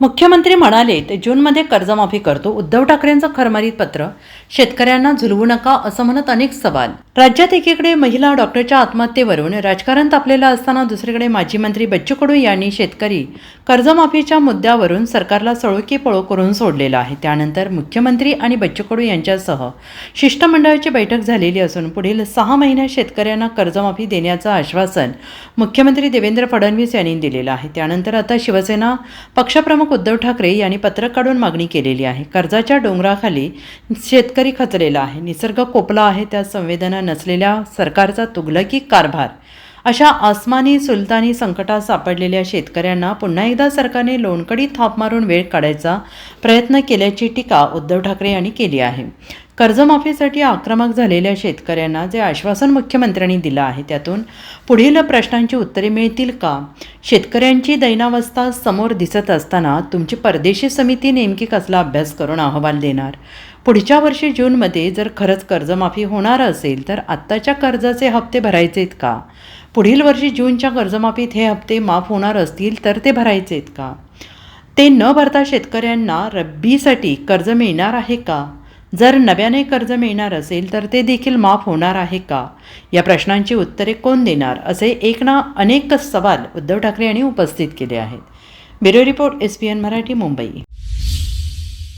मुख्यमंत्री म्हणाले ते जूनमध्ये कर्जमाफी करतो. उद्धव ठाकरेंचं खरमारीत पत्र शेतकऱ्यांना झुलवू नका असं म्हणत अनेक सवाल. राज्यात एकीकडे महिला डॉक्टरच्या आत्महत्येवरून राजकारण तापलेलं असताना दुसरीकडे माजी मंत्री बच्चू कडू यांनी शेतकरी कर्जमाफीच्या मुद्द्यावरून सरकारला सळोकी पळो करून सोडलेलं आहे. त्यानंतर मुख्यमंत्री आणि बच्चू कडू यांच्यासह शिष्टमंडळाची बैठक झालेली असून पुढील सहा महिन्यात शेतकऱ्यांना कर्जमाफी देण्याचं आश्वासन मुख्यमंत्री देवेंद्र फडणवीस यांनी दिलेलं आहे. त्यानंतर आता शिवसेना पक्षप्रमुख उद्धव ठाकरे यांनी पत्रक काढून मागणी केलेली आहे. कर्जाच्या डोंगराखाली शेतकरी खचलेला आहे. निसर्ग कोपला आहे. त्या संवेदना नसलेल्या सरकारचा तुगलकी कारभार. अशा आसमानी सुलतानी संकटात सापडलेल्या शेतकऱ्यांना पुन्हा एकदा सरकारने लोणकडी थाप मारून वेळ काढायचा प्रयत्न केल्याची टीका उद्धव ठाकरे यांनी केली आहे. कर्जमाफीसाठी आक्रमक झालेल्या शेतकऱ्यांना जे आश्वासन मुख्यमंत्र्यांनी दिलं आहे त्यातून पुढील प्रश्नांची उत्तरे मिळतील का? शेतकऱ्यांची दैनावस्था समोर दिसत असताना तुमची परदेशी समिती नेमकी कसला अभ्यास करून अहवाल देणार? पुढच्या वर्षी जूनमध्ये जर खरंच कर्जमाफी होणार असेल तर आत्ताच्या कर्जाचे हप्ते भरायचेत का? पुढील वर्षी जूनच्या कर्जमाफीत हे हप्ते माफ होणार असतील तर ते भरायचेत का? ते न भरता शेतकऱ्यांना रब्बीसाठी कर्ज मिळणार आहे का? जर नव्याने कर्ज मिळणार असेल तर ते देखील माफ होणार आहे का? या प्रश्नांची उत्तरे कोण देणार? असे एक ना अनेक सवाल उद्धव ठाकरे यांनी उपस्थित केले आहेत. Bureau report S P N Marathi Mumbai.